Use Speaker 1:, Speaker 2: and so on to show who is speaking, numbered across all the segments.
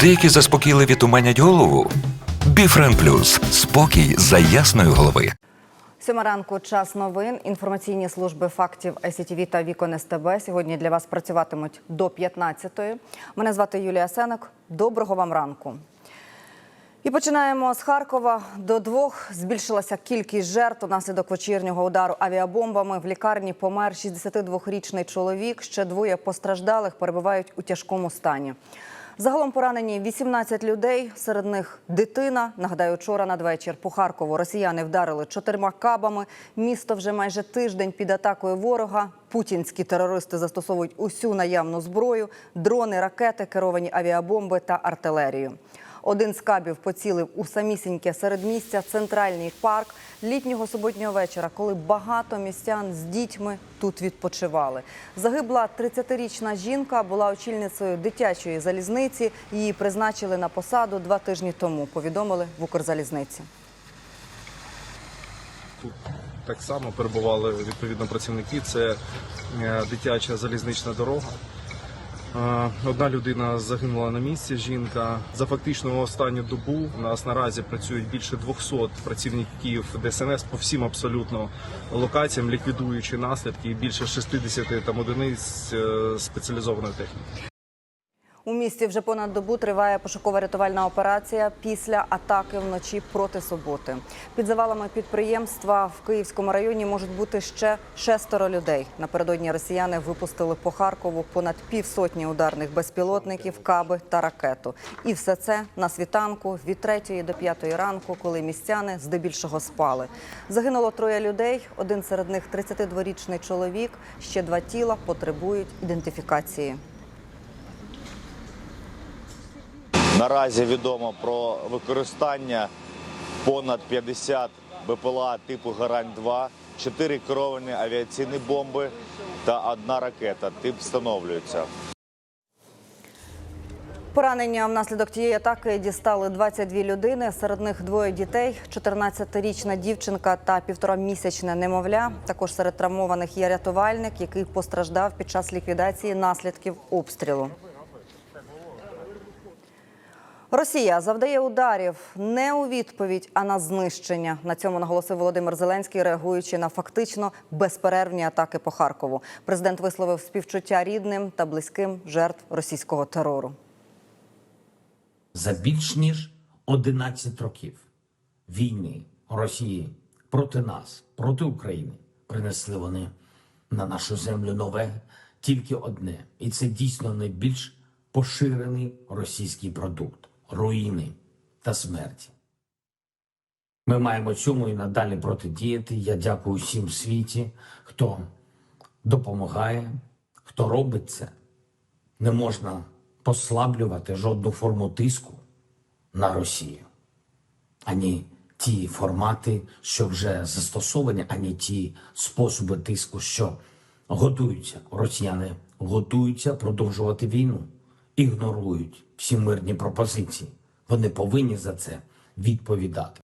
Speaker 1: Деякі заспокійливі туманять голову. Біфрен Плюс спокій за ясної голови.
Speaker 2: Сьома ранку час новин. Інформаційні служби фактів СІТВ та Вікон СТБ сьогодні для вас працюватимуть до 15-ї. Мене звати Юлія Сенок. Доброго вам ранку. І починаємо з Харкова. До двох збільшилася кількість жертв унаслідок вечірнього удару авіабомбами. В лікарні помер 62-річний чоловік. Ще двоє постраждалих перебувають у тяжкому стані. Загалом поранені 18 людей, серед них дитина. Нагадаю, вчора надвечір по Харкову росіяни вдарили чотирма кабами. Місто вже майже тиждень під атакою ворога. Путінські терористи застосовують усю наявну зброю: дрони, ракети, керовані авіабомби та артилерію. Один з кабів поцілив у самісіньке середмістя центральний парк літнього суботнього вечора, коли багато містян з дітьми тут відпочивали. Загибла 30-річна жінка, була очільницею дитячої залізниці. Її призначили на посаду два тижні тому. Повідомили в Укрзалізниці.
Speaker 3: Тут так само перебували відповідно працівники. Це е, дитяча залізнична дорога. Е, Одна людина загинула на місці. Жінка за фактично останню добу у нас наразі працюють більше 200 працівників ДСНС по всім абсолютно локаціям, ліквідуючи наслідки і більше 60 там одиниць е, спеціалізованої техніки.
Speaker 2: У місті вже понад добу триває пошукова-рятувальна операція після атаки вночі проти суботи. Під завалами підприємства в Київському районі можуть бути ще шестеро людей. Напередодні росіяни випустили по Харкову понад півсотні ударних безпілотників, каби та ракету. І все це на світанку від 3 до 5 ранку, коли містяни здебільшого спали. Загинуло троє людей. Один серед них 32-річний чоловік. Ще два тіла потребують ідентифікації.
Speaker 4: Наразі відомо про використання понад 50 БПЛА типу Гарань-2, 4 керовані авіаційні бомби та одна ракета. Тип встановлюється.
Speaker 2: Поранення внаслідок тієї атаки дістали 22 людини. Серед них двоє дітей: 14-річна дівчинка та півторамісячне немовля. Також серед травмованих є рятувальник, який постраждав під час ліквідації наслідків обстрілу. Росія завдає ударів не у відповідь, а на знищення. На цьому наголосив Володимир Зеленський, реагуючи на фактично безперервні атаки по Харкову. Президент висловив співчуття рідним та близьким жертв російського терору.
Speaker 5: за більш ніж 11 років війни Росії проти нас, проти України, принесли вони на нашу землю нове тільки одне, і це дійсно найбільш поширений російський продукт руїни та смерті. Ми маємо цьому і надалі протидіяти. Я дякую всім в світі, хто допомагає, хто робить це не можна послаблювати жодну форму тиску на Росію. Ані ті формати, що вже застосовані, ані ті способи тиску, що готуються. Росіяни готуються продовжувати війну, ігнорують всі мирні пропозиції. Вони повинні за це відповідати.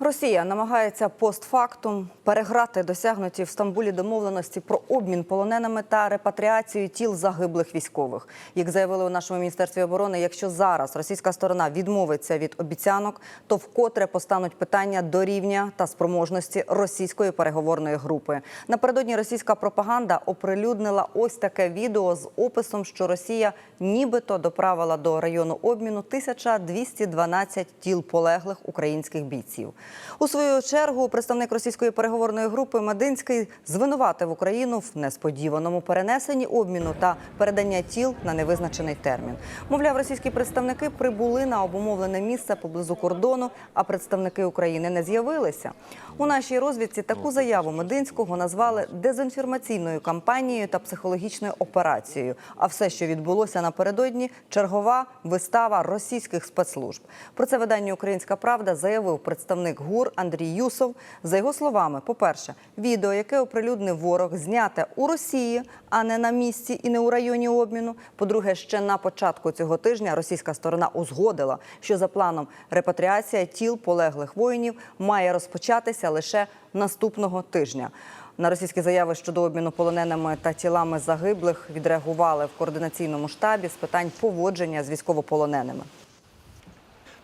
Speaker 2: Росія намагається постфактум переграти досягнуті в Стамбулі домовленості про обмін полоненими та репатріацію тіл загиблих військових. Як заявили у нашому міністерстві оборони, якщо зараз російська сторона відмовиться від обіцянок, то вкотре постануть питання до рівня та спроможності російської переговорної групи. Напередодні російська пропаганда оприлюднила ось таке відео з описом, що Росія нібито доправила до району обміну 1212 тіл полеглих українських бійців. У свою чергу представник російської переговорної групи Мединський звинуватив Україну в несподіваному перенесенні обміну та передання тіл на невизначений термін. Мовляв, російські представники прибули на обумовлене місце поблизу кордону, а представники України не з'явилися. У нашій розвідці таку заяву Мединського назвали дезінформаційною кампанією та психологічною операцією. А все, що відбулося напередодні, чергова вистава російських спецслужб. Про це видання Українська Правда заявив представник ГУР Андрій Юсов. За його словами, по-перше, відео, яке оприлюднив ворог, зняте у Росії, а не на місці і не у районі обміну. По-друге, ще на початку цього тижня російська сторона узгодила, що за планом репатріація тіл полеглих воїнів має розпочатися лише наступного тижня. На російські заяви щодо обміну полоненими та тілами загиблих відреагували в координаційному штабі з питань поводження з військовополоненими.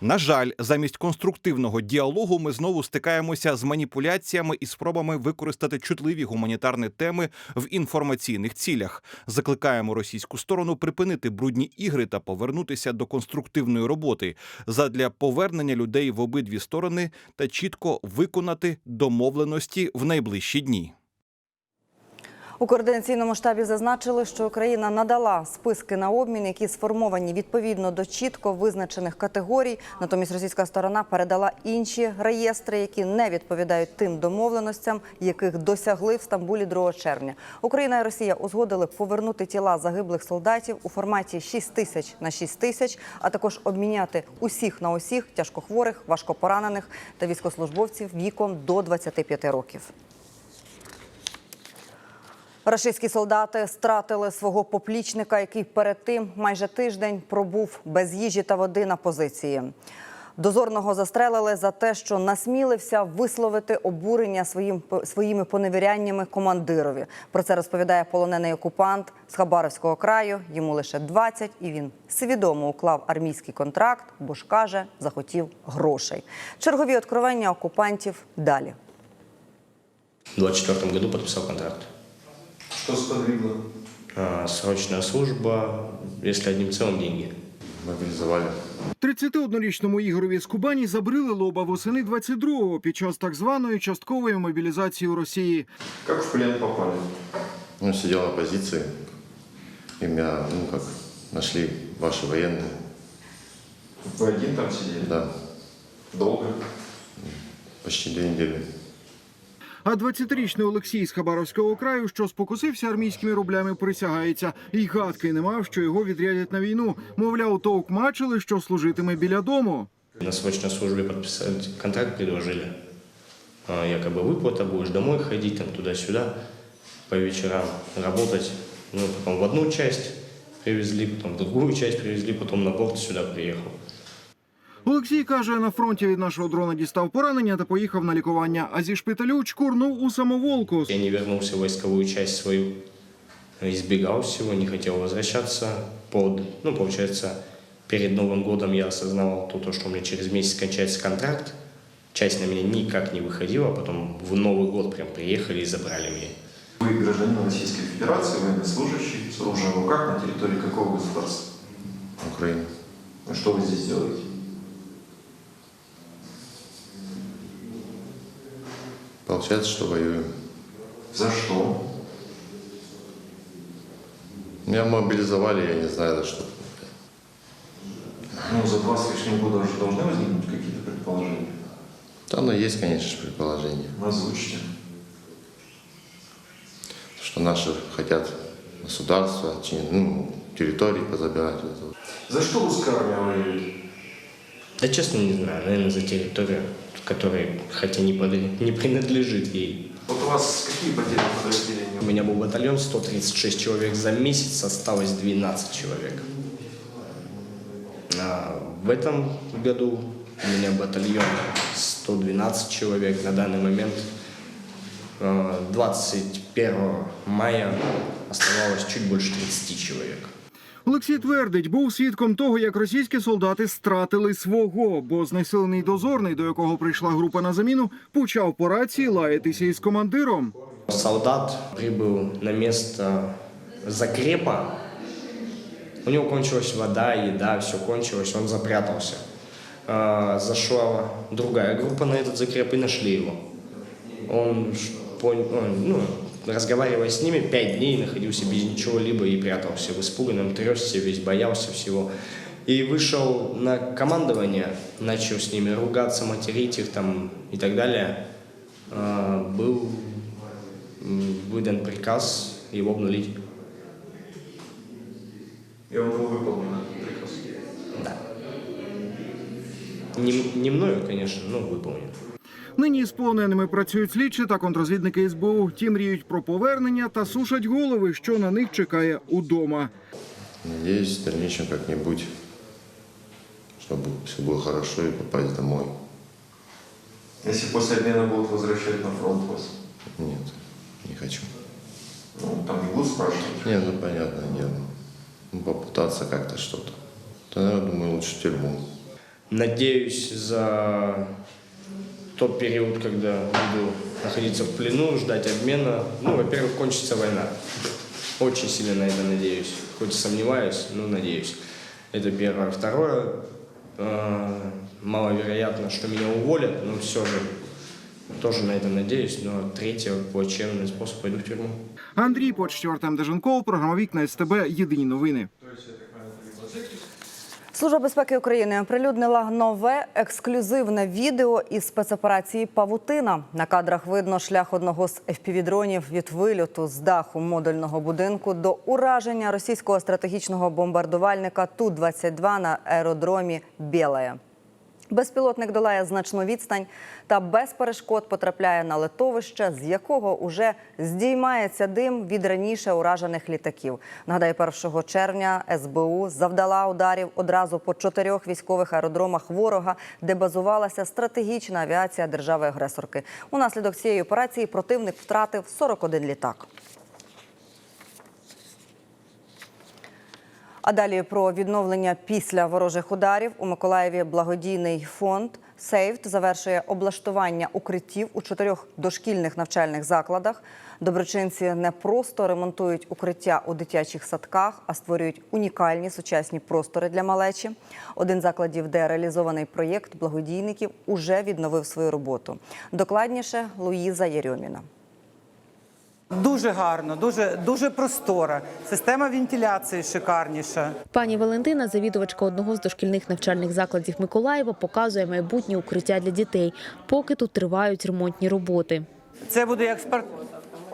Speaker 6: На жаль, замість конструктивного діалогу ми знову стикаємося з маніпуляціями і спробами використати чутливі гуманітарні теми в інформаційних цілях. Закликаємо російську сторону припинити брудні ігри та повернутися до конструктивної роботи задля повернення людей в обидві сторони та чітко виконати домовленості в найближчі дні.
Speaker 2: У координаційному штабі зазначили, що Україна надала списки на обмін, які сформовані відповідно до чітко визначених категорій. Натомість російська сторона передала інші реєстри, які не відповідають тим домовленостям, яких досягли в Стамбулі 2 червня. Україна і Росія узгодили повернути тіла загиблих солдатів у форматі 6 тисяч на 6 тисяч, а також обміняти усіх на усіх тяжкохворих, важкопоранених та військовослужбовців віком до 25 років. Рашистські солдати стратили свого поплічника, який перед тим майже тиждень пробув без їжі та води на позиції. Дозорного застрелили за те, що насмілився висловити обурення своїм своїми поневіряннями командирові. Про це розповідає полонений окупант з Хабаровського краю. Йому лише 20, і він свідомо уклав армійський контракт, бо ж каже, захотів грошей. Чергові откровення окупантів далі.
Speaker 7: В 24 году подписал контракт.
Speaker 3: Що сподвигло?
Speaker 7: А, Срочная служба, если одним целым деньги.
Speaker 8: Мобілізували.
Speaker 9: 31-річному Ігорові з Кубані забрили лоба восени 22-го під час так званої часткової мобілізації у Росії.
Speaker 8: Как в плен попали? Ну, сидел на позиции, и меня, ну, как, нашли ваши военные.
Speaker 10: Вы один там сидели?
Speaker 8: Да,
Speaker 10: Долго?
Speaker 8: почти две недели.
Speaker 9: А 20-річний Олексій з Хабаровського краю, що спокусився армійськими рублями, присягається. І гадки не мав, що його відрядять на війну. Мовляв, товкмачили, що служитиме біля дому.
Speaker 7: На срочной службе подписать контракт предложили. Якобы выплата, будешь домой ходить, там туда-сюда, по вечерам работать. Ну, потом в одну часть привезли, потом в другую часть привезли, потом на борт сюда приехал.
Speaker 9: Олексій каже, на фронті від нашого дрона дістав поранення та поїхав на лікування. А зі шпиталю чкурнув у самоволку.
Speaker 7: Я не вернулся в войсковую часть свою, избегал всего, не хотел возвращаться. Под, ну, получается, перед Новым годом я осознавал то, то, что у меня через месяц кончается контракт. Часть на меня никак не выходила, а потом в Новый год прям приехали и забрали меня.
Speaker 10: Вы гражданин Российской Федерации, военнослужащий, с оружием в руках на территории какого государства?
Speaker 8: Украина.
Speaker 10: Ну, Что вы здесь делаете?
Speaker 8: Получается, что воюем.
Speaker 10: За что?
Speaker 8: Меня мобилизовали, я не знаю за что.
Speaker 10: Ну, за два с лишним года уже должны возникнуть какие-то предположения.
Speaker 8: Да, но есть, конечно, же, предположение.
Speaker 10: Озвучьте.
Speaker 8: Что наши хотят государство, чи- ну, территории позабирать.
Speaker 10: За что русская армия воюет?
Speaker 7: Да честно не знаю, наверное, за территорию, которая, хотя не, под- не принадлежит ей.
Speaker 10: Вот у вас какие потери подразделения?
Speaker 7: У меня был батальон 136 человек за месяц, осталось 12 человек. А в этом году у меня батальон 112 человек на данный момент. а, 21 мая оставалось чуть больше 30 человек.
Speaker 9: Олексій твердить, був свідком того, як російські солдати стратили свого, бо знесилений дозорний, до якого прийшла група на заміну, почав по рації лаятися із командиром.
Speaker 7: Солдат прибыл на место закрепа. У него кончилась вода, еда, все кончилось, он запрятался. А, Зашла другая группа на этот закреп и нашли его. Он, ш- пон- ну, разговаривая с ними, пять дней находился без ничего-либо и прятался в испуганном, трясся, весь боялся всего. И вышел на командование, начал с ними ругаться, материть их там и так далее. А, Был выдан приказ его обнулить.
Speaker 10: И он был выполнен этот приказ.
Speaker 7: Да. Не, не мною, конечно, но выполнен.
Speaker 9: Нині з полоненими працюють слідчі та контрозвідники СБУ. Ті мріють про повернення та сушать голови, що на них чекає удома.
Speaker 8: Надеюсь, в дальнейшем как-нибудь, чтобы все было хорошо и попасть домой.
Speaker 10: Если после обмена будут возвращать на фронт вас,
Speaker 8: Нет, не хочу.
Speaker 10: ну, там не будут спрашивать.
Speaker 8: Не, ну понятное дело. Ну, попытаться как-то что-то. Да, я думаю, лучше в тюрьму.
Speaker 7: Надеюсь, за тот период, когда буду находиться в плену, ждать обмена, ну, во-первых, кончится война. Очень сильно на это надеюсь. Хоть и сомневаюсь, но надеюсь. Это первое. Второе, э, маловероятно, что меня уволят, но все же тоже на это надеюсь. Но третье, плачевный способ, пойду в тюрьму.
Speaker 9: Андрій Почтєв, Артем Деженков, програма Вікна СТБ. Єдині новини.
Speaker 2: Служба безпеки України оприлюднила нове ексклюзивне відео із спецоперації Павутина. На кадрах видно шлях одного з FPV-дронів від вильоту з даху модульного будинку до ураження російського стратегічного бомбардувальника Ту-22 на аеродромі Білая. Безпілотник долає значну відстань та без перешкод потрапляє на литовище, з якого уже здіймається дим від раніше уражених літаків. Нагадаю, 1 червня СБУ завдала ударів одразу по чотирьох військових аеродромах ворога, де базувалася стратегічна авіація держави-агресорки. Унаслідок цієї операції противник втратив 41 літак. А далі про відновлення після ворожих ударів у Миколаєві благодійний фонд «Сейфт» завершує облаштування укриттів у чотирьох дошкільних навчальних закладах. Доброчинці не просто ремонтують укриття у дитячих садках, а створюють унікальні сучасні простори для малечі. Один закладів, де реалізований проєкт благодійників, уже відновив свою роботу. Докладніше Луїза Єрьоміна.
Speaker 11: Дуже гарно, дуже дуже простора. Система вентиляції шикарніша.
Speaker 12: Пані Валентина, завідувачка одного з дошкільних навчальних закладів Миколаєва, показує майбутнє укриття для дітей, поки тут тривають ремонтні роботи.
Speaker 11: Це буде як спорт.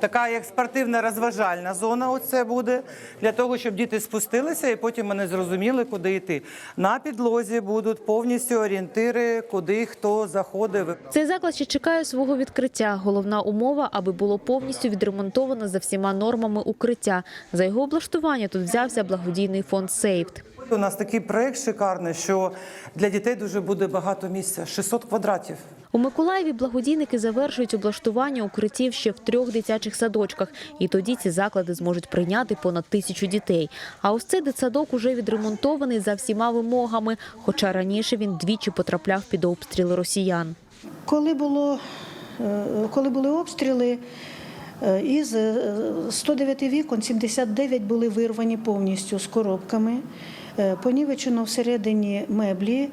Speaker 11: Така як спортивна розважальна зона. Оце буде для того, щоб діти спустилися і потім вони зрозуміли, куди йти. На підлозі будуть повністю орієнтири, куди хто заходить.
Speaker 12: Цей заклад ще чекає свого відкриття. Головна умова, аби було повністю відремонтовано за всіма нормами укриття. За його облаштування тут взявся благодійний фонд «Сейфт».
Speaker 11: У нас такий проект шикарний, що для дітей дуже буде багато місця 600 квадратів.
Speaker 12: У Миколаєві благодійники завершують облаштування укриттів ще в трьох дитячих садочках. І тоді ці заклади зможуть прийняти понад тисячу дітей. А ось цей дитсадок уже відремонтований за всіма вимогами, хоча раніше він двічі потрапляв під обстріли росіян.
Speaker 13: Коли, було, е, коли були обстріли, е, із е, 109 вікон 79 були вирвані повністю з коробками. Е, Понівечено всередині меблі,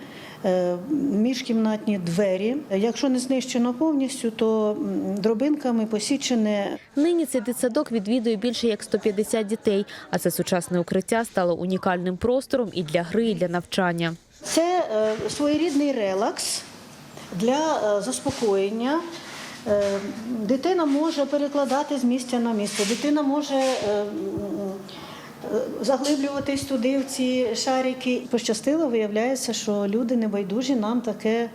Speaker 13: е, міжкімнатні двері. Якщо не знищено повністю, то дробинками посічене
Speaker 12: Нині цей дитсадок відвідує більше як 150 дітей, а це сучасне укриття стало унікальним простором і для гри, і для навчання.
Speaker 13: Це е, своєрідний релакс для заспокоєння. Дитина може перекладати з місця на місце. Дитина може заглиблюватись туди, в ці шарики. Пощастило, виявляється, що люди небайдужі нам таке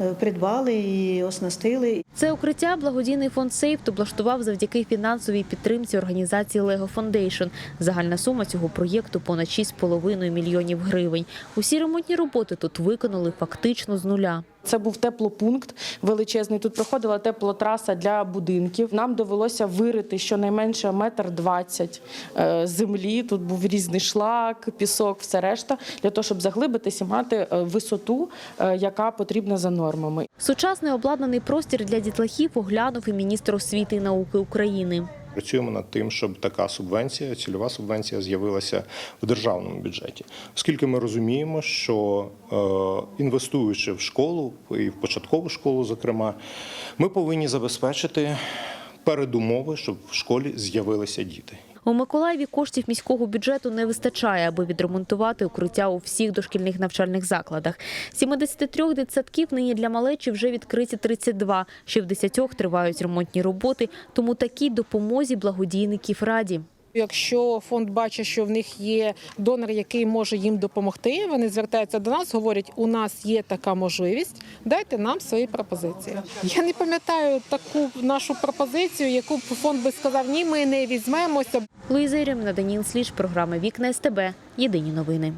Speaker 13: е, придбали і оснастили.
Speaker 12: Це укриття благодійний фонд «Сейфт» облаштував завдяки фінансовій підтримці організації Лего Foundation. Загальна сума цього проєкту понад 6,5 мільйонів гривень. Усі ремонтні роботи тут виконали фактично з нуля.
Speaker 14: Це був теплопункт величезний. Тут проходила теплотраса для будинків. Нам довелося вирити щонайменше метр двадцять е, землі. Тут був різний шлак, пісок, все решта, для того, щоб заглибитись і мати е, висоту, е, яка потрібна за нормами.
Speaker 12: Сучасний обладнаний простір для дітлахів оглянув і міністр освіти і науки України.
Speaker 15: Працюємо над тим, щоб така субвенція, цільова субвенція з'явилася в державному бюджеті, оскільки ми розуміємо, що е, інвестуючи в школу і в початкову школу, зокрема, ми повинні забезпечити передумови, щоб в школі з'явилися діти.
Speaker 12: У Миколаєві коштів міського бюджету не вистачає, аби відремонтувати укриття у всіх дошкільних навчальних закладах. З 73 дитсадків нині для малечі вже відкриті 32, ще в 10 тривають ремонтні роботи, тому такій допомозі благодійників раді.
Speaker 14: Якщо фонд бачить, що в них є донор, який може їм допомогти, вони звертаються до нас, говорять, у нас є така можливість, дайте нам свої пропозиції. Я не пам'ятаю таку нашу пропозицію, яку б фонд би сказав, ні, ми не візьмемося.
Speaker 12: Луїза Єрьоміна, Даніл Сліж, програма Вікна СТБ. Єдині новини.